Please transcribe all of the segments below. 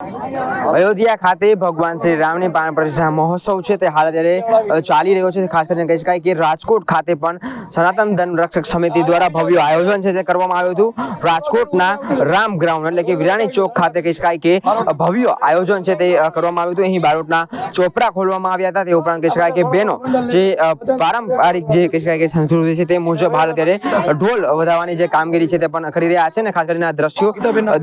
અયોધ્યા ખાતે ભગવાન શ્રી રામની પ્રાણ પ્રતિષ્ઠા મહોત્સવ છે. તે હાલ અત્યારે ચાલી રહ્યો છે. ખાસ કરીને કહી શકાય કે રાજકોટ ખાતે પણ સનાતન ધર્મ રક્ષક સમિતિ દ્વારા ભવ્ય આયોજન છે. તે કરવામાં આવ્યું હતું. રાજકોટના રામ ગ્રાઉન્ડ, એટલે કે વિરાણી ચોક ખાતે કહી શકાય કે ભવ્ય આયોજન છે તે કરવામાં આવ્યું હતું. અહીં બારોટના ચોપડા ખોલવામાં આવ્યા હતા. તે ઉપરાંત કહી શકાય કે બહેનો જે પારંપરિક જે કહી શકાય કે સંસ્કૃતિ છે તે મુજબ હાલ અત્યારે ઢોલ વધારવાની જે કામગીરી છે તે પણ કરી રહ્યા છે. ને ખાસ કરીને આ દ્રશ્યો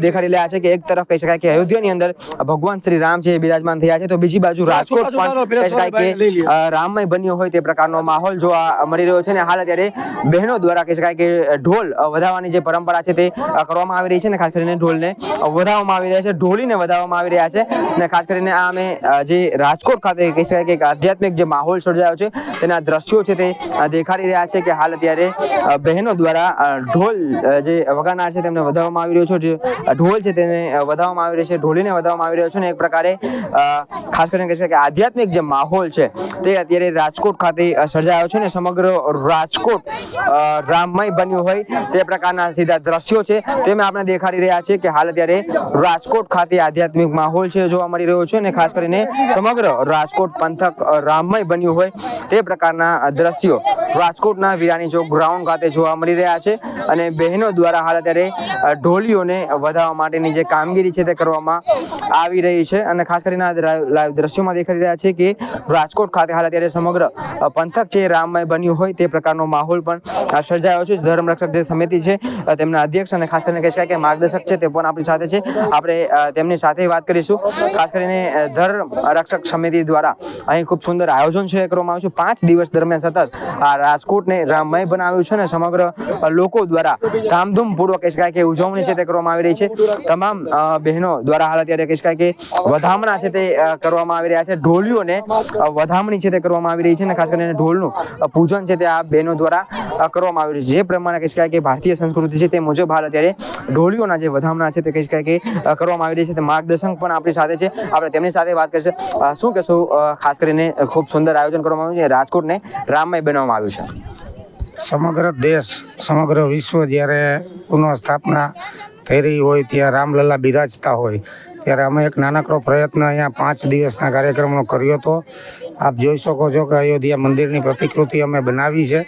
દેખાડી રહ્યા છે કે એક તરફ કહી શકાય કે અયોધ્યાની અંદર ભગવાન શ્રી રામ છે બિરાજમાન થયા છે. તો બીજી બાજુ રાજકોટ પણ કે રામમય બન્યો હોય તે પ્રકારનો માહોલ જોવા મળી રહ્યો છે ને હાલ અત્યારે બહેનો દ્વારા કહી શકાય કે ઢોલ વધારવાની વધાવવાની જે પરંપરા છે તે કરવામાં આવી રહી છે ને ખાસ કરીને ઢોલને વધાવવામાં આવી રહ્યા છે ઢોલીને વધાવવામાં આવી રહ્યા છે ને ખાસ કરીને આ અમે જે રાજકોટ ખાતે કહી શકાય કે એક આધ્યાત્મિક જે માહોલ સર્જાયો છે તેના દ્રશ્યો છે તે દેખાડી રહ્યા છે કે હાલ અત્યારે બહેનો દ્વારા ઢોલ જે વગાડનાર છે તેમને વધાવવામાં આવી રહ્યો છે જે ઢોલ છે તેને વધાવવામાં આવી રહ્યો છે ઢોલીને વધાવવામાં આવી રહ્યો છે ને એક પ્રકારે ખાસ કરીને કહી શકાય કે આધ્યાત્મિક જે માહોલ છે, તે અત્યારે રાજકોટ ખાતે સર્જાયો છે ને સમગ્ર રાજકોટ રામમય બન્યું હોય તે પ્રકારના સીધા દ્રશ્યો છે. તે આપણે દેખાડી રહ્યા છે કે હાલ અત્યારે રાજકોટ ખાતે આધ્યાત્મિક માહોલ છે જોવા મળી રહ્યો છે અને ખાસ કરીને સમગ્ર રાજકોટ પંથક રામમય બન્યું હોય તે પ્રકારના દ્રશ્યો. રાજકોટના વિરાણી ચોક ગ્રાઉન્ડ ખાતે જોવા મળી રહ્યા છે અને બહેનો દ્વારા હાલ અત્યારે ઢોલીઓને વધાવવા માટેની જે કામગીરી છે તે કરવામાં આવી રહી છે અને ખાસ કરીને લાઈવ દ્રશ્યોમાં દેખાઈ રહ્યા છે કે રાજકોટ ખાતે હાલ અત્યારે સમગ્ર પંથક છે રામમય બન્યું હોય તે પ્રકારનો માહોલ પણ સર્જાયો છે. ધર્મ રક્ષક જે સમિતિ છે તેમના અધ્યક્ષ અને ખાસ કરીને કહી શકાય કે માર્ગદર્શક છે તે પણ આપણી સાથે છે. આપણે તેમની સાથે વાત કરીશું. ખાસ કરીને ધર્મ રક્ષક સમિતિ દ્વારા અહીં ખૂબ સુંદર આયોજન છે કરવામાં આવ્યું છે. પાંચ દિવસ દરમિયાન સતત આ રાજકોટને રામમય બનાવ્યું છે અને સમગ્ર લોકો દ્વારા ધામધૂમપૂર્વક કહી શકાય કે ઉજવણી છે તે કરવામાં આવી રહી છે. તમામ બહેનો દ્વારા હાલ અત્યારે કહી શકાય કે વધામણા છે તે કરવામાં આવી રહ્યા છે. ઢોલીઓને વધામણી છે તે કરવામાં આવી રહી છે અને ખાસ કરીને ઢોલનું પૂજન છે તે આ બહેનો દ્વારા કરવામાં આવી રહ્યું છે. જે પ્રમાણે કહી શકાય કે ભારતીય સંસ્કૃતિ છે તે મુજબ હાલ અત્યારે ઢોલીઓના જે વધામણા છે તે કહી શકાય કે કરવામાં આવી રહી છે. તે માર્ગદર્શન પણ આપણી સાથે છે. આપણે તેમની સાથે વાત કરીશું. શું કહેશું? ખાસ કરીને ખૂબ સુંદર આયોજન કરવામાં આવ્યું છે. રાજકોટને રામમય બનાવવામાં આવ્યું છે. સમગ્ર દેશ, સમગ્ર વિશ્વ જ્યારે પુનઃસ્થાપના થઈ રહી હોય, ત્યાં રામલલ્લા બિરાજતા હોય, ત્યારે અમે એક નાનકડો પ્રયત્ન અહીંયા પાંચ દિવસના કાર્યક્રમનો કર્યો હતો. આપ જોઈ શકો છો કે અયોધ્યા મંદિરની પ્રતિકૃતિ અમે બનાવી છે.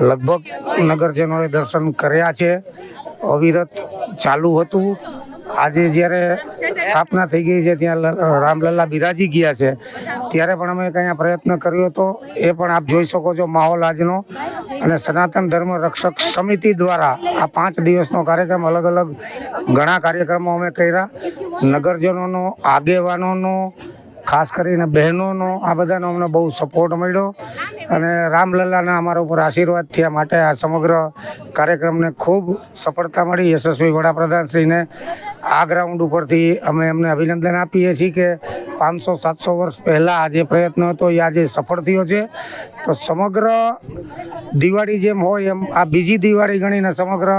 લગભગ નગરજનોએ દર્શન કર્યા છે. અવિરત ચાલુ હતું. આજે જ્યારે સ્થાપના થઈ ગઈ છે, ત્યાં રામલલ્લા બિરાજી ગયા છે, ત્યારે પણ અમે કંઈ પ્રયત્ન કર્યો હતો એ પણ આપ જોઈ શકો છો માહોલ આજનો. અને સનાતન ધર્મ રક્ષક સમિતિ દ્વારા આ પાંચ દિવસનો કાર્યક્રમ અલગ અલગ ઘણા કાર્યક્રમો અમે કર્યા. નગરજનોનો, આગેવાનોનો, ખાસ કરીને બહેનોનો, આ બધાનો અમને બહુ સપોર્ટ મળ્યો. અને રામલલ્લાના અમારા ઉપર આશીર્વાદ થયા માટે આ સમગ્ર કાર્યક્રમને ખૂબ સફળતા મળી. યશસ્વી વડાપ્રધાનશ્રીને આ ગ્રાઉન્ડ ઉપરથી અમે એમને અભિનંદન આપીએ છીએ કે પાંચસો, સાતસો વર્ષ પહેલાં આ જે પ્રયત્ન હતો એ આજે સફળ થયો છે. તો સમગ્ર દિવાળી જેમ હોય એમ આ બીજી દિવાળી ગણીને સમગ્ર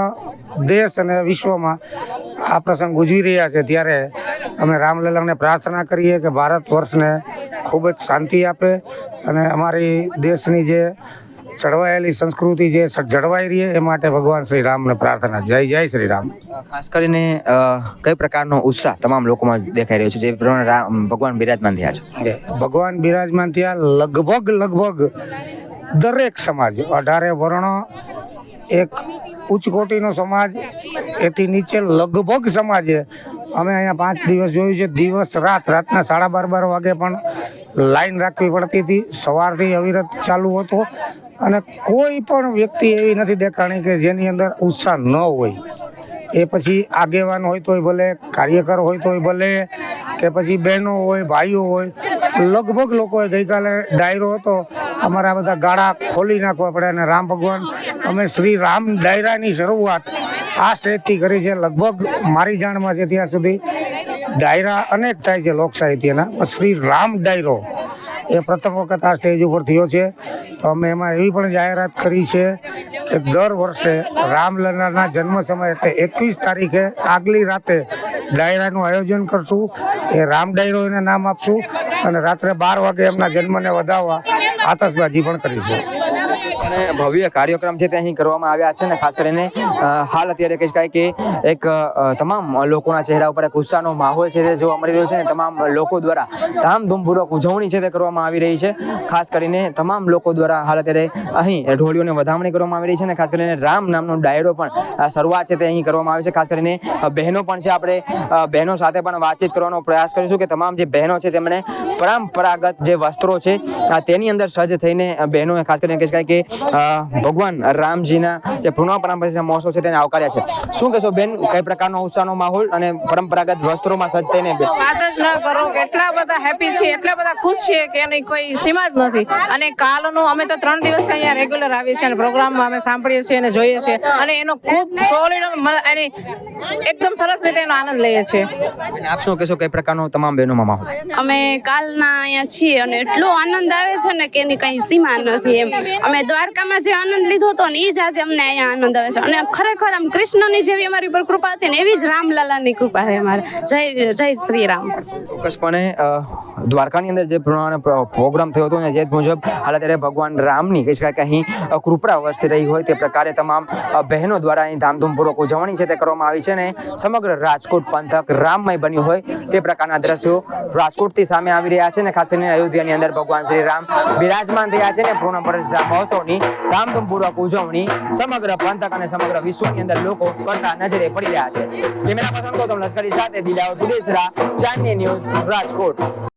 દેશ અને વિશ્વમાં આ પ્રસંગ ઉજવી રહ્યા છે. ત્યારે અમે રામલલ્લાને પ્રાર્થના કરીએ કે ભારત વર્ષને ખૂબ જ શાંતિ આપે અને અમારી દેશની જે ચડવાયેલી સંસ્કૃતિ જે જળવાઈ રહી એ માટે ભગવાન શ્રી રામને પ્રાર્થના જય જય શ્રી રામ. ખાસ કરીને કઈ પ્રકારનો ઉત્સાહ તમામ લોકોમાં દેખાઈ રહ્યો છે જે પ્રમાણે રામ ભગવાન બિરાજમાન થયા છે? ભગવાન બિરાજમાન થયા લગભગ લગભગ દરેક સમાજ અઢારે વર્ણો એક ઉચ્ચ કોટીનો સમાજ એથી નીચે લગભગ સમાજે. અમે અહીંયા પાંચ દિવસ જોયું છે દિવસ રાત રાતના સાડા બાર બાર વાગે પણ લાઈન રાખવી પડતી હતી. સવારથી અવિરત ચાલુ હતો અને કોઈ પણ વ્યક્તિ એવી નથી દેખાણી કે જેની અંદર ઉત્સાહ ન હોય. એ પછી આગેવાન હોય તોય ભલે, કાર્યકર હોય તોય ભલે, કે પછી બહેનો હોય, ભાઈઓ હોય, લગભગ લોકોએ ગઈકાલે ડાયરો હતો. અમારા બધા ગાળા ખોલી નાખવા પડે અને રામ ભગવાન, અમે શ્રી રામ ડાયરાની શરૂઆત આ સ્ટેજથી કરી છે. લગભગ મારી જાણમાં છે ત્યાં સુધી ડાયરા અનેક થાય છે લોક સાહિત્યના. શ્રી રામ ડાયરો એ પ્રથમ વખત આ સ્ટેજ ઉપર થયો છે. તો અમે એમાં એવી પણ જાહેરાત કરી છે કે દર વર્ષે રામલલાના જન્મ સમયે તે એકવીસ તારીખે આગલી રાતે ડાયરાનું આયોજન કરશું. એ રામ ડાયરો એને નામ આપશું અને રાત્રે બાર વાગે એમના જન્મને વધાવવા આતશબાજી પણ કરીશું. અને ભવ્ય કાર્યક્રમ છે તે અહીં કરવામાં આવ્યા છે અને ખાસ કરીને હાલ અત્યારે કહી શકાય કે એક તમામ લોકોના ચહેરા ઉપર એક ઉત્સાહનો માહોલ છે તે જોવા મળી રહ્યો છે અને તમામ લોકો દ્વારા ધામધૂમપૂર્વક ઉજવણી છે તે કરવામાં આવી રહી છે. ખાસ કરીને તમામ લોકો દ્વારા હાલ અત્યારે અહીં ઢોળીઓને વધામણી કરવામાં આવી રહી છે અને ખાસ કરીને રામ નામનો ડાયરો પણ શરૂઆત છે તે અહીં કરવામાં આવે છે. ખાસ કરીને બહેનો પણ છે આપણે બહેનો સાથે પણ વાતચીત કરવાનો પ્રયાસ કરીશું કે તમામ જે બહેનો છે તેમણે પરંપરાગત જે વસ્ત્રો છે તેની અંદર સજ્જ થઈને બહેનોએ ખાસ કરીને કહી શકાય કે ભગવાન રામજીના જે પૂર્ણ પરંપરા મહોત્સવ છે તેને આવકાર્યા છે. શું કહેશો બેન કઈ પ્રકારનો ઉત્સાહનો માહોલ અને પરંપરાગત વસ્ત્રોમાં સજ્જ થઈને બે- વાત જ ન કરો એટલા બધા હેપી છે એટલા બધા ખુશ છે કે એની કોઈ સીમા જ નથી. અને કાલનો અમે તો ત્રણ દિવસ અહીંયા રેગ્યુલર આવીએ છીએ અને પ્રોગ્રામમાં અમે સાંભળીએ છીએ અને જોઈએ છીએ. અને એનો ખૂબ સોલિડ અને એકદમ સરસ રીતે એનો આનંદ લઈએ છીએ. આપ શું કહેશો કઈ પ્રકારનો તમામ બહેનોમાં માહોલ? અમે કાલના અહીંયા છીએ અને એટલો આનંદ આવે છે ને કે એની કઈ સીમા નથી એમ. અમે દ્વારકામાં જે આનંદ લીધો હતો ને એ જ આજે અમને અહીંયા આનંદ આવે છે. અને ખરેખર આમ કૃષ્ણની જેવી અમારી ઉપર કૃપા હતી ને એવી જ રામલાલાની કૃપા છે અમારે. જય જય શ્રી રામ ચોક્કસપણે દ્વારકાની અંદર જે પ્રમાણે પ્રોગ્રામ થયો હતો ને જે મુજબ હાલ અત્યારે ભગવાન રામની કહી શકાય કે અહીં કૃપા વરસી રહી હોય તે પ્રકારે તમામ બહેનો દ્વારા અહીં ધામધૂમપૂર્વક ઉજવણી છે તે કરવામાં આવી છે ને સમગ્ર રાજકોટ પંથક રામમય બન્યું હોય તે પ્રકારના દ્રશ્યો રાજકોટથી સામે આવી રહ્યા છે ને ખાસ કરીને અયોધ્યાની અંદર ભગવાન શ્રી રામ બિરાજમાન થયા છે ને પૂર્ણ પ્રતિષ્ઠા મહોત્સવની ધામધૂમપૂર્વક ઉજવણી સમગ્ર પંથક અને સમગ્ર વિશ્વની અંદર લોકો કરતા નજરે પડી રહ્યા છે. કેમેરા પસંદ ગૌતમ લશ્કરી સાથે દિલાવર સુડેસરા ચાંદની ન્યૂઝ રાજકોટ.